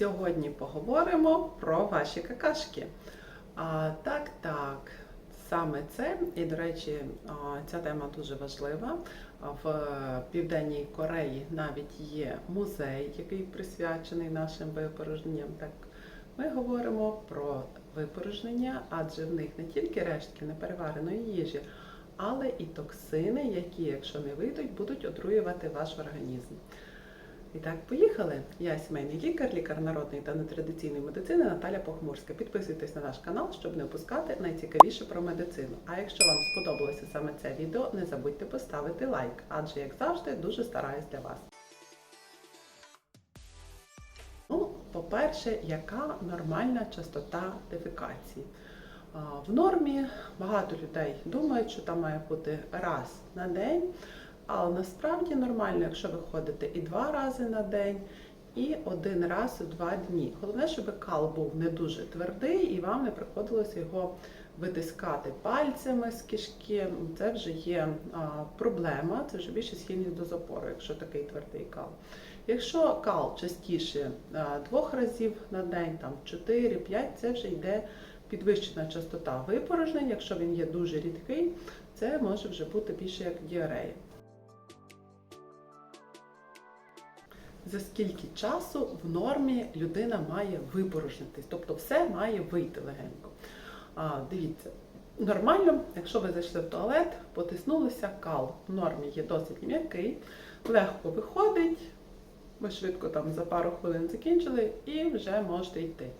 Сьогодні поговоримо про ваші какашки. А, так, так, саме це, і до речі, ця тема дуже важлива. В Південній Кореї навіть є музей, який присвячений нашим випорожненням. Так, ми говоримо про випорожнення, адже в них не тільки рештки неперевареної їжі, але і токсини, які, якщо не вийдуть, будуть отруювати ваш організм. І так, поїхали. Я сімейний лікар, лікар народної та нетрадиційної медицини Наталя Похмурська. Підписуйтесь на наш канал, щоб не опускати найцікавіше про медицину. А якщо вам сподобалося саме це відео, не забудьте поставити лайк, адже, як завжди, дуже стараюсь для вас. Ну, по-перше, яка нормальна частота дефекації? В нормі багато людей думають, що там має бути раз на день. Але насправді нормально, якщо ви ходите і два рази на день, і один раз у два дні. Головне, щоб кал був не дуже твердий і вам не приходилося його витискати пальцями з кишки. Це вже є а, проблема, це вже більше схильність до запору, якщо такий твердий кал. Якщо кал частіше а, двох разів на день, там 4-5, це вже йде підвищена частота випорожнень. Якщо він є дуже рідкий, це може вже бути більше як діарея. За скільки часу в нормі людина має випорожнитись, тобто все має вийти легенько. А, Дивіться, нормально, якщо ви зайшли в туалет, потиснулися, кал в нормі є досить м'який, легко виходить, ви швидко там за пару хвилин закінчили і вже можете йти.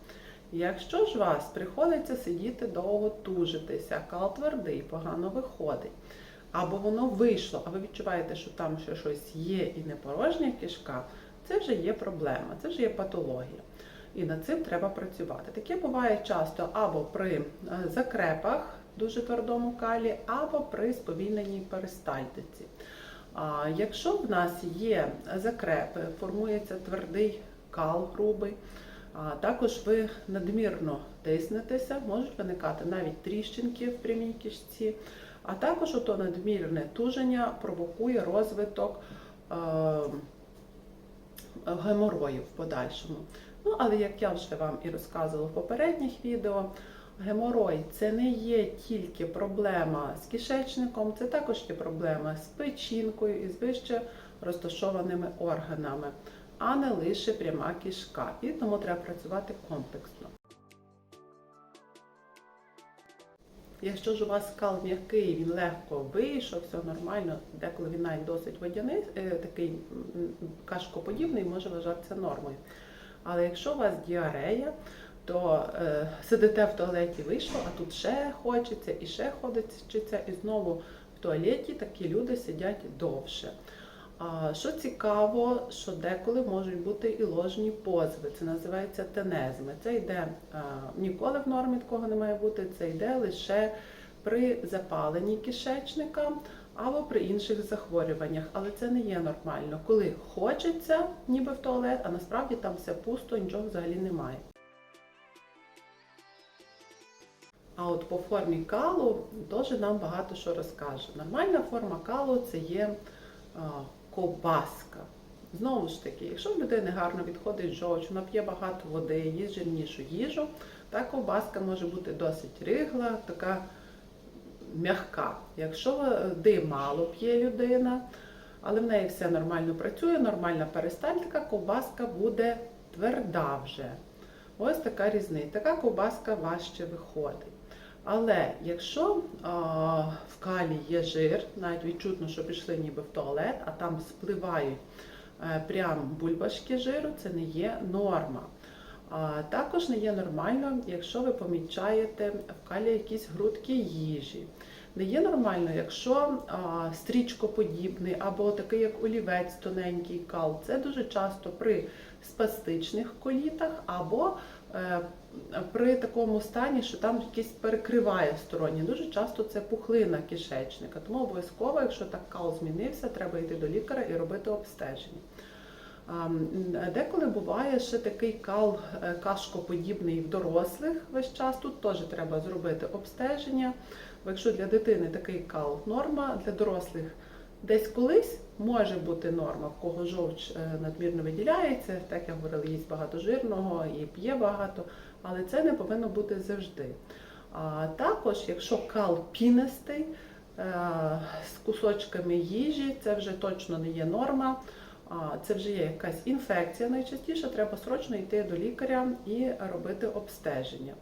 Якщо ж вас приходиться сидіти довго тужитися, кал твердий, погано виходить, або воно вийшло, а ви відчуваєте, що там ще щось є і не порожня кишка, це вже є проблема, це вже є патологія. І над цим треба працювати. Таке буває часто або при е, закрепах дуже твердому калі, або при сповільненій перистальтиці. Якщо в нас є закрепи, формується твердий кал грубий, також ви надмірно тиснетеся, можуть виникати навіть тріщинки в прямій кишці, а також ото надмірне туження провокує розвиток. Е геморою в подальшому. Ну, але як я вже вам і розказувала в попередніх відео, геморой це не є тільки проблема з кишечником, це також є проблема з печінкою і з вище розташованими органами, а не лише пряма кішка. І тому треба працювати комплексно. Якщо ж у вас скал м'який, він легко вийшов, все нормально, деколи він навіть досить водяний, е, такий кашкоподібний, може вважатися нормою. Але якщо у вас діарея, то е, сидите в туалеті, вийшло, а тут ще хочеться і ще хочеться, і знову в туалеті такі люди сидять довше. Що цікаво, що деколи можуть бути і ложні позви, це називається тенезми. Це йде ніколи в нормі такого не має бути, це йде лише при запаленні кишечника або при інших захворюваннях. Але це не є нормально, коли хочеться, ніби в туалет, а насправді там все пусто, нічого взагалі немає. А от по формі калу теж нам багато що розкаже. Нормальна форма калу це є а, ковбаска. Знову ж таки, якщо в людини гарно відходить жовч, вона п'є багато води, їсть жирнішу їжу, та ковбаска може бути досить ригла, така м'яка. Якщо води мало п'є людина, але в неї все нормально працює, нормальна перистальтика, ковбаска буде тверда вже. Ось така різниця. Така ковбаска важче виходить. Але якщо а, в калі є жир, навіть відчутно, що пішли ніби в туалет, а там спливають а, прям бульбашки жиру, це не є норма. А, також не є нормально, якщо ви помічаєте в калі якісь грудки їжі. Не є нормально, якщо а, стрічкоподібний або такий, як олівець, тоненький кал. Це дуже часто при спастичних колітах або е, при такому стані, що там якийсь перекриває сторонні. Дуже часто це пухлина кишечника. Тому обов'язково, якщо так кал змінився, треба йти до лікаря і робити обстеження. Деколи буває ще такий кал е, кашкоподібний в дорослих весь час. Тут теж треба зробити обстеження. Бо якщо для дитини такий кал норма, для дорослих Десь колись може бути норма, в кого жовч е, надмірно виділяється, так як говорили, їсть багато жирного і п'є багато, але це не повинно бути завжди. А також, якщо кал пінистий е, з кусочками їжі, це вже точно не є норма. Це вже є якась інфекція. Найчастіше треба срочно йти до лікаря і робити обстеження.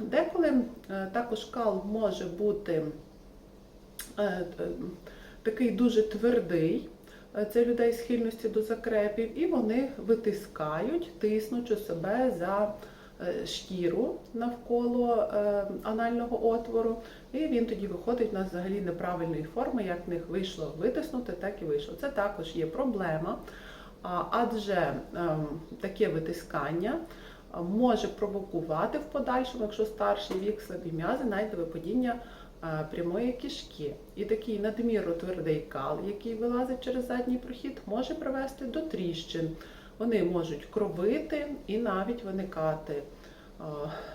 Деколи е, також кал може бути е, такий дуже твердий. Е, Це людей схильності до закрепів, і вони витискають, тиснучи себе за е, шкіру навколо е, анального отвору, і він тоді виходить у нас взагалі неправильної форми, як в них вийшло витиснути, так і вийшло. Це також є проблема, адже ем, таке витискання може провокувати в подальшому, якщо старший вік слабі м'язи, навіть до випадіння прямої кишки. І такий надміру твердий кал, який вилазить через задній прохід, може привести до тріщин. Вони можуть кровити і навіть виникати е,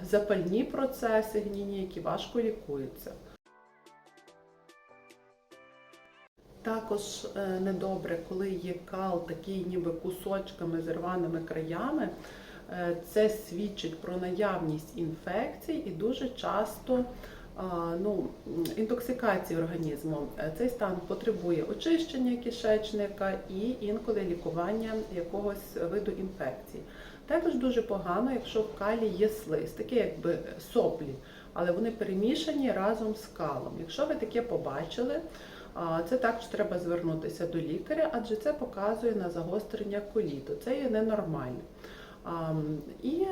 запальні процеси гнійні, які важко лікуються. Також е, недобре, коли є кал такий ніби кусочками з рваними краями. Е, Це свідчить про наявність інфекцій і дуже часто ну, інтоксикації організму. Е, Цей стан потребує очищення кишечника і інколи лікування якогось виду інфекції. Також дуже погано, якщо в калі є слиз, такі якби соплі, але вони перемішані разом з калом. Якщо ви таке побачили, це також треба звернутися до лікаря, адже це показує на загострення коліту. Це є ненормально. І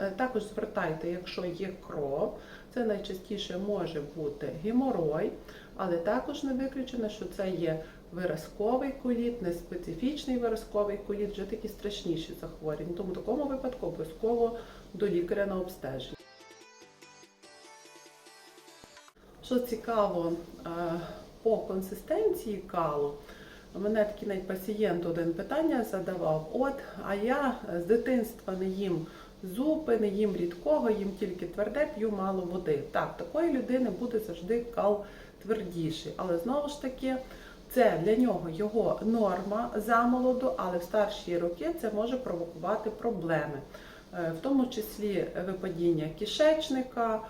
е, також звертайте, якщо є кров, це найчастіше може бути геморой, але також не виключено, що це є виразковий коліт, неспецифічний виразковий коліт, вже такі страшніші захворювання. Тому в такому випадку обов'язково до лікаря на обстеження. Що цікаво, е, по консистенції калу, мене такий навіть пацієнт один питання задавав: от, а я з дитинства не їм зупи, не їм рідкого, їм тільки тверде, п'ю мало води. Так, такої людини буде завжди кал твердіший. Але знову ж таки, це для нього його норма замолоду, але в старші роки це може провокувати проблеми, Е, в тому числі випадіння кишечника.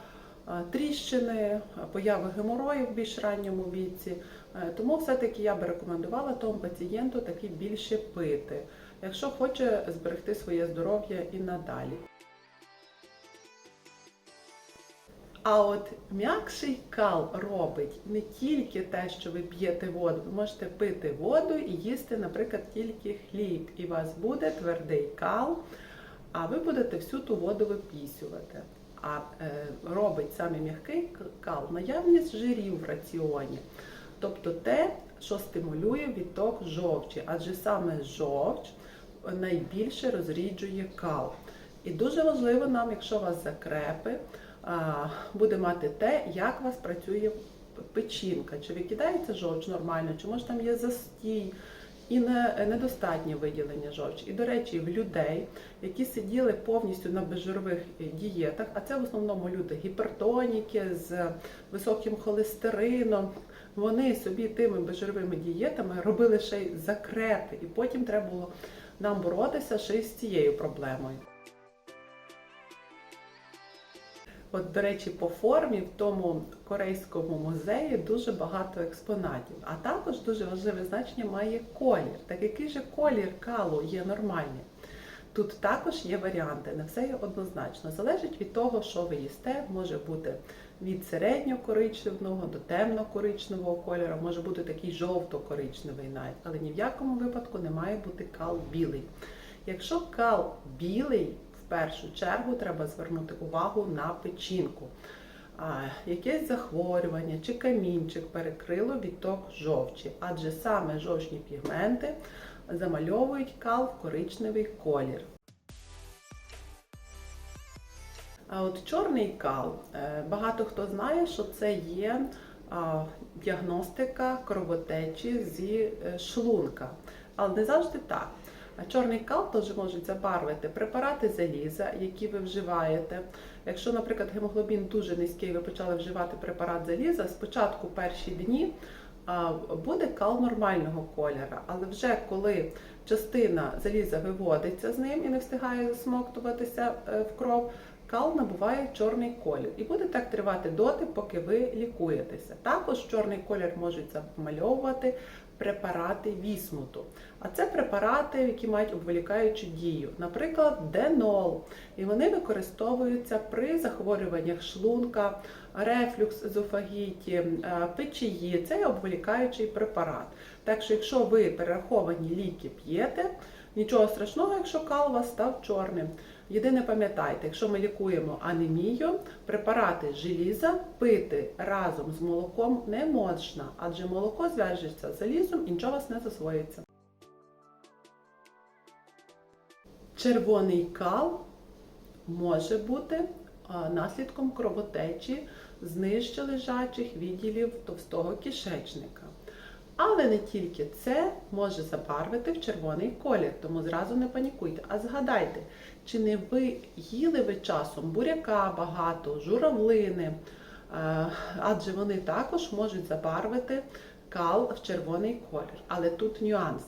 е, Тріщини, появи геморою в більш ранньому віці. Е, Тому все-таки я би рекомендувала тому пацієнту таки більше пити, якщо хоче зберегти своє здоров'я і надалі. А от м'якший кал робить не тільки те, що ви п'єте воду, ви можете пити воду і їсти, наприклад, тільки хліб, і у вас буде твердий кал, а ви будете всю ту воду випісювати. А е, робить саме м'який кал наявність жирів в раціоні. Тобто те, що стимулює відток жовчі, адже саме жовч найбільше розріджує кал. І дуже важливо нам, якщо у вас закрепи, буде мати те, як у вас працює печінка, чи викидається жовч нормально, чи може там є застій і не, недостатнє виділення жовчі. І, до речі, в людей, які сиділи повністю на безжирових е, дієтах, а це в основному люди гіпертоніки з високим холестерином, вони собі тими безжировими дієтами робили ще й закрепи, і потім треба було нам боротися ще й з цією проблемою. От, до речі, по формі в тому корейському музеї дуже багато експонатів. А також дуже важливе значення має колір. Так який же колір калу є нормальний? Тут також є варіанти, не все є однозначно. Залежить від того, що ви їсте, може бути від середньо-коричневого до темно-коричневого кольору, може бути такий жовто-коричневий навіть, але ні в якому випадку не має бути кал білий. Якщо кал білий, в першу чергу треба звернути увагу на печінку. А, якесь захворювання чи камінчик перекрило відток жовчі, адже саме жовчні пігменти замальовують кал в коричневий колір. А от чорний кал, е, багато хто знає, що це є діагностика кровотечі зі е, шлунка. Але не завжди так. А чорний кал теж можуть забарвити препарати заліза, які ви вживаєте. Якщо, наприклад, гемоглобін дуже низький, ви почали вживати препарат заліза, спочатку перші дні буде кал нормального кольора. Але вже коли частина заліза виводиться з ним і не встигає засмоктуватися е, в кров, кал набуває чорний колір. І буде так тривати доти, поки ви лікуєтеся. Також чорний колір можуть замальовувати препарати вісмуту. А це препарати, які мають обволікаючу дію, наприклад, денол. І вони використовуються при захворюваннях шлунка, рефлюкс езофагіті, е, печії. Це обволікаючий препарат. Так що, якщо ви перераховані ліки п'єте, нічого страшного, якщо кал у вас став чорним. Єдине пам'ятайте, якщо ми лікуємо анемію, препарати желіза пити разом з молоком не можна, адже молоко зв'яжеться з залізом і нічого не засвоїться. Червоний кал може бути наслідком кровотечі з нижче відділів товстого кишечника. Але не тільки це може забарвити в червоний колір, тому зразу не панікуйте. А згадайте, чи не ви їли ви часом буряка багато, журавлини, Е, адже вони також можуть забарвити кал в червоний колір. Але тут нюанс.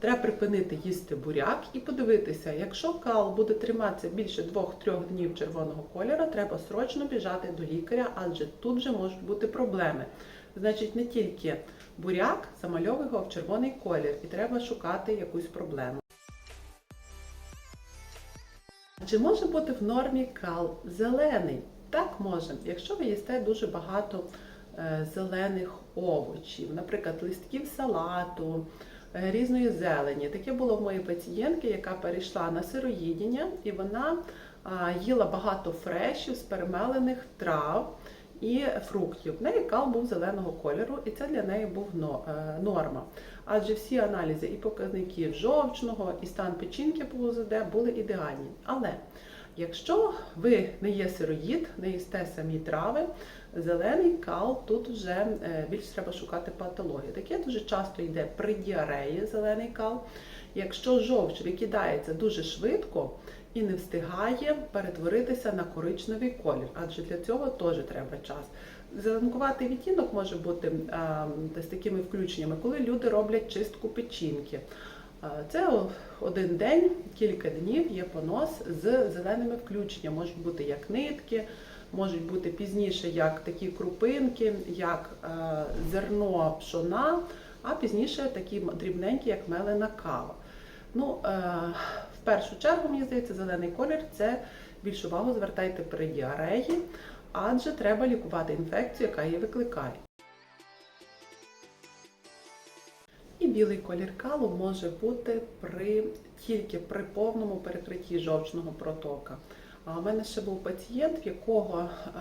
Треба припинити їсти буряк і подивитися, якщо кал буде триматися більше 2-3 днів червоного кольору, треба срочно біжати до лікаря, адже тут же можуть бути проблеми. Значить, не тільки буряк замальовує його в червоний колір, і треба шукати якусь проблему. Чи може бути в нормі кал зелений? Так може, якщо ви їсте дуже багато е, зелених овочів, наприклад, листків салату, е, різної зелені. Таке було в моєї пацієнтки, яка перейшла на сироїдіння, і вона їла багато фрешів з перемелених трав і фруктів. В неї кал був зеленого кольору, і це для неї був е, норма. Адже всі аналізи і показники жовчного, і стан печінки по УЗД були ідеальні. Але Якщо ви не є сироїд, не їсте самі трави, зелений кал тут вже е, більш треба шукати патологію. Таке дуже часто йде при діареї зелений кал. Якщо жовч викидається дуже швидко і не встигає перетворитися на коричневий колір, адже для цього теж треба час. Зеленкуватий відтінок може бути а, з такими включеннями, коли люди роблять чистку печінки. Це один день, кілька днів є понос з зеленими включеннями. Можуть бути як нитки, можуть бути пізніше як такі крупинки, як зерно пшона, а пізніше такі дрібненькі, як мелена кава. Ну, першу чергу, мені здається, зелений колір це більш увагу звертайте при діареї, адже треба лікувати інфекцію, яка її викликає. І білий колір калу може бути при, тільки при повному перекритті жовчного протока. А у мене ще був пацієнт, в якого е,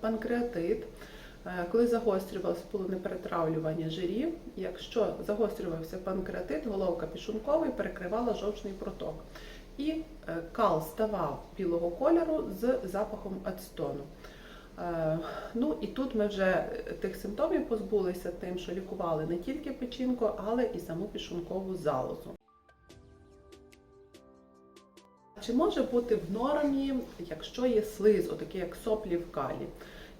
панкреатит, коли загострювалося було неперетравлювання жирів, якщо загострювався панкреатит, головка пішункової перекривала жовчний проток. І е, кал ставав білого кольору з запахом ацетону. Е, Ну і тут ми вже тих симптомів позбулися тим, що лікували не тільки печінку, але і саму пішункову залозу. Чи може бути в нормі, якщо є слиз, отакий як соплі в калі?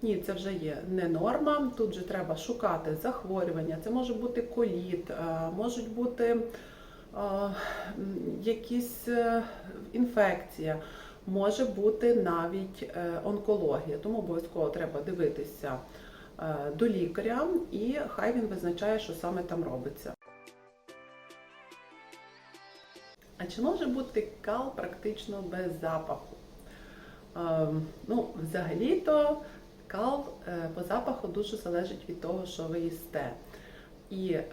Ні, це вже є не норма. Тут же треба шукати захворювання. Це може бути коліт, е, можуть бути е, якісь е, інфекція, може бути навіть онкологія. Тому обов'язково треба дивитися до лікаря, і хай він визначає, що саме там робиться. А чи може бути кал практично без запаху? Ем, ну, взагалі-то кал е, по запаху дуже залежить від того, що ви їсте. І е,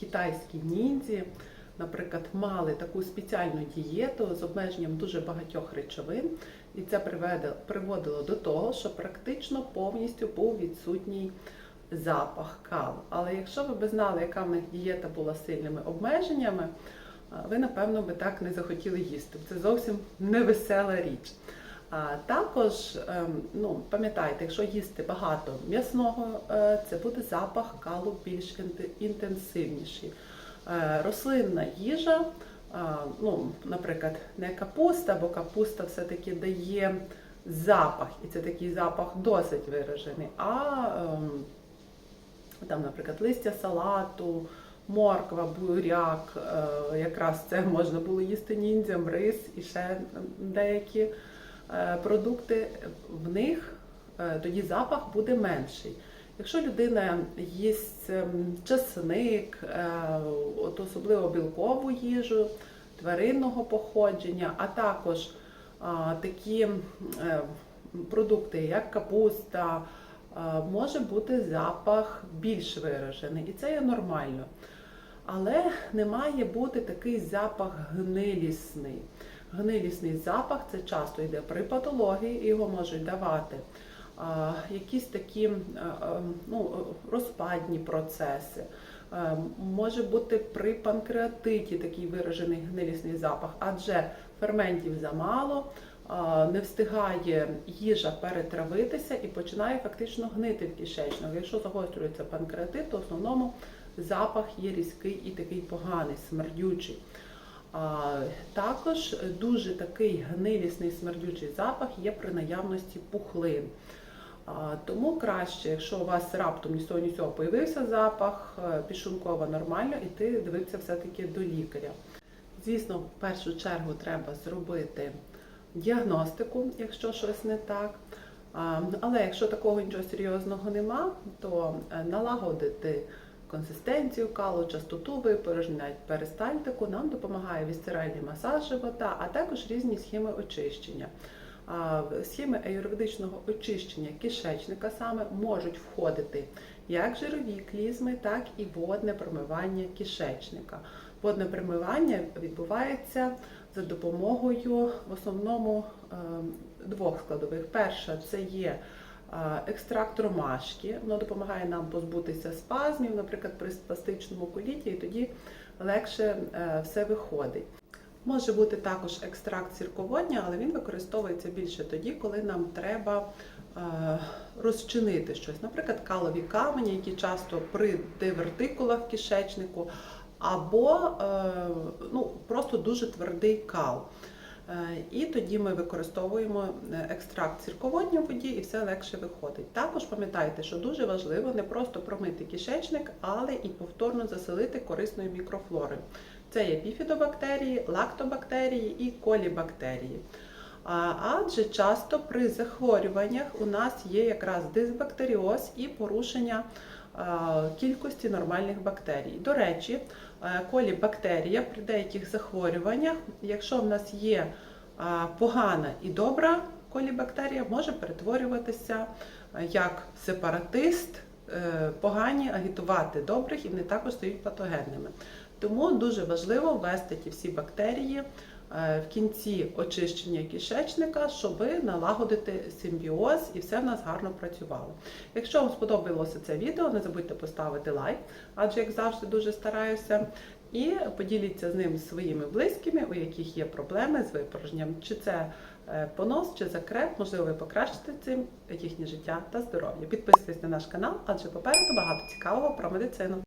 китайські ніндзі, наприклад, мали таку спеціальну дієту з обмеженням дуже багатьох речовин, і це приводило до того, що практично повністю був відсутній запах калу. Але якщо ви б знали, яка в них дієта була з сильними обмеженнями, ви, напевно, би так не захотіли їсти. Це зовсім невесела річ. А також, ем, ну, пам'ятайте, якщо їсти багато м'ясного, е, це буде запах калу більш інтенсивніший. Е, Рослинна їжа, ну, наприклад, не капуста, бо капуста все-таки дає запах, і це такий запах досить виражений. А ем, там, наприклад, листя салату, морква, буряк, е, якраз це можна було їсти ніндзям, рис і ще деякі е, продукти, в них е, тоді запах буде менший. Якщо людина їсть ем, чесник, е, от особливо білкову їжу, тваринного походження, а також такі е, продукти, як капуста, може бути запах більш виражений, і це є нормально. Але не має бути такий запах гнилісний. Гнилісний запах це часто йде при патології, його можуть давати якісь такі ну, розпадні процеси. Може бути при панкреатиті такий виражений гнилісний запах, адже ферментів замало, не встигає їжа перетравитися і починає фактично гнити в кишечнику. Якщо загострюється панкреатит, то в основному запах є різкий і такий поганий, смердючий. Також дуже такий гнилісний смердючий запах є при наявності пухлин. Тому краще, якщо у вас раптом ні ні цього появився запах, е, підшлунково нормально, іти дивитися все-таки до лікаря. Звісно, в першу чергу треба зробити діагностику, якщо щось не так. Але якщо такого нічого серйозного нема, то е, налагодити консистенцію калу, частоту випорожнень, перистальтику нам допомагає вісцеральний масаж живота, а також різні схеми очищення. Схеми аюрведичного очищення кишечника саме можуть входити як жирові клізми, так і водне промивання кишечника. Водне промивання відбувається за допомогою в основному е, двох складових. Перша це є екстракт ромашки, воно допомагає нам позбутися спазмів, наприклад, при спастичному коліті, і тоді легше е, все виходить. Може бути також екстракт сірководня, але він використовується більше тоді, коли нам треба е, розчинити щось. Наприклад, калові камені, які часто при дивертикулах кишечнику, або е, ну, просто дуже твердий кал. Е, І тоді ми використовуємо е, екстракт сірководня воді і все легше виходить. Також пам'ятайте, що дуже важливо не просто промити кишечник, але і повторно заселити корисною мікрофлорою. Це є біфідобактерії, лактобактерії і колібактерії. Адже часто при захворюваннях у нас є якраз дисбактеріоз і порушення кількості нормальних бактерій. До речі, е, колібактерія при деяких захворюваннях, якщо в нас є погана і добра колібактерія, може перетворюватися е, як сепаратист, е, погані агітувати добрих і вони також стають патогенними. Тому дуже важливо ввести ті всі бактерії е, в кінці очищення кишечника, щоб налагодити симбіоз і все в нас гарно працювало. Якщо вам сподобалося це відео, не забудьте поставити лайк, адже як завжди дуже стараюся. І поділіться з ним своїми близькими, у яких є проблеми з випорожненням, чи це е, понос, чи закреп, можливо, ви покращите цим їхнє життя та здоров'я. Підписуйтесь на наш канал, адже попереду багато цікавого про медицину.